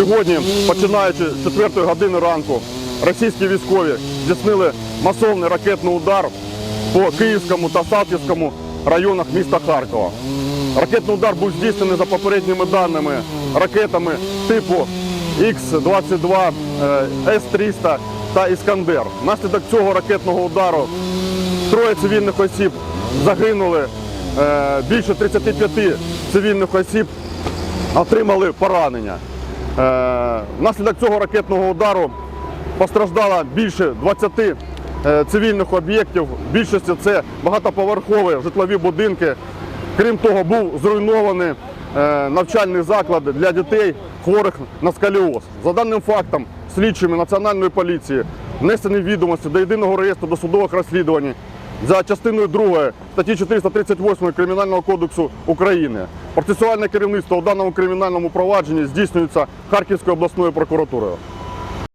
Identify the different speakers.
Speaker 1: Сьогодні, починаючи з 4 години ранку, російські військові здійснили масовний ракетний удар по Київському та Салтівському районах міста Харкова. Ракетний удар був здійснений за попередніми даними ракетами типу Х-22, е, С-300 та Іскандер. Внаслідок цього ракетного удару троє цивільних осіб загинули, е, більше 35 цивільних осіб отримали поранення. Е, Внаслідок цього ракетного удару постраждало більше 20 е, цивільних об'єктів. Більшості це багатоповерхові житлові будинки. Крім того, був зруйнований е, навчальний заклад для дітей, хворих на сколіоз. За даним фактом, слідчими Національної поліції внесені відомості до єдиного реєстру досудових розслідувань за частиною 2 статті 438 Кримінального кодексу України. Процесуальне керівництво у даному кримінальному провадженні здійснюється Харківською обласною прокуратурою.